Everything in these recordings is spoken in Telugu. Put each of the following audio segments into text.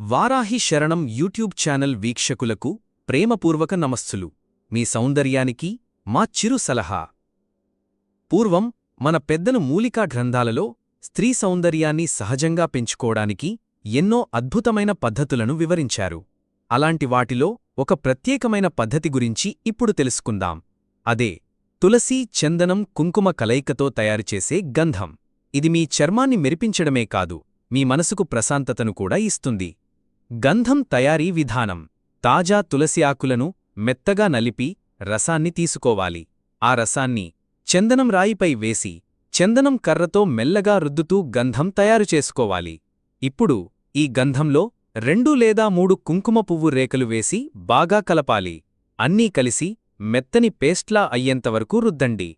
వారాహి శరణం యూట్యూబ్ ఛానల్ వీక్షకులకు ప్రేమపూర్వక నమస్సులు. మీ సౌందర్యానికి మా చిరు సలహా. పూర్వం మన పెద్దలు మూలికా గ్రంథాలలో స్త్రీ సౌందర్యాన్ని సహజంగా పెంచుకోవడానికి ఎన్నో అద్భుతమైన పద్ధతులను వివరించారు. అలాంటి వాటిలో ఒక ప్రత్యేకమైన పద్ధతి గురించి ఇప్పుడు తెలుసుకుందాం. అదే తులసి చందనం కుంకుమ కలయికతో తయారుచేసే గంధం. ఇది మీ చర్మాన్ని మెరిపించడమే కాదు మీ మనసుకు ప్రశాంతతను కూడా ఇస్తుంది. గంధం తయారీ విధానం. తాజా తులసి ఆకులను మెత్తగా నలిపి రసాన్ని తీసుకోవాలి. ఆ రసాన్ని చందనం రాయిపై వేసి చందనం కర్రతో మెల్లగా రుద్దుతూ గంధం తయారు చేసుకోవాలి. ఇప్పుడు ఈ గంధంలో రెండు లేదా మూడు కుంకుమ పువ్వు రేకలు వేసి బాగా కలపాలి. అన్నీ కలిసి మెత్తని పేస్ట్లా అయ్యేంతవరకు రుద్దండి.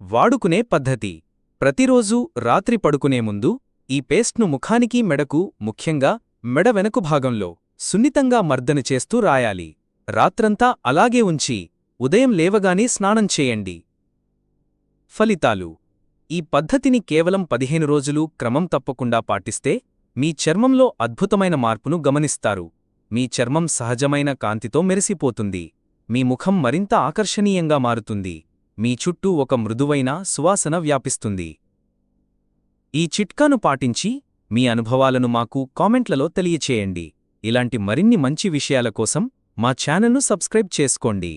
వాడుకునే పద్ధతి. ప్రతిరోజూ రాత్రి పడుకునే ముందు ఈ పేస్ట్ను ముఖానికి మెడకు ముఖ్యంగా మెడ వెనకు భాగంలో సున్నితంగా మర్దన చేస్తూ రాయాలి. రాత్రంతా అలాగే ఉంచి ఉదయం లేవగానే స్నానం చేయండి. ఫలితాలు. ఈ పద్ధతిని కేవలం పదిహేను రోజులు క్రమం తప్పకుండా పాటిస్తే మీ చర్మంలో అద్భుతమైన మార్పును గమనిస్తారు. మీ చర్మం సహజమైన కాంతితో మెరిసిపోతుంది. మీ ముఖం మరింత ఆకర్షణీయంగా మారుతుంది. మీ చుట్టూ ఒక మృదువైన సువాసన వ్యాపిస్తుంది. ఈ చిట్కాను పాటించి మీ అనుభవాలను మాకు కామెంట్లలో తెలియచేయండి. ఇలాంటి మరిన్ని మంచి విషయాల కోసం మా ఛానల్ను సబ్స్క్రైబ్ చేసుకోండి.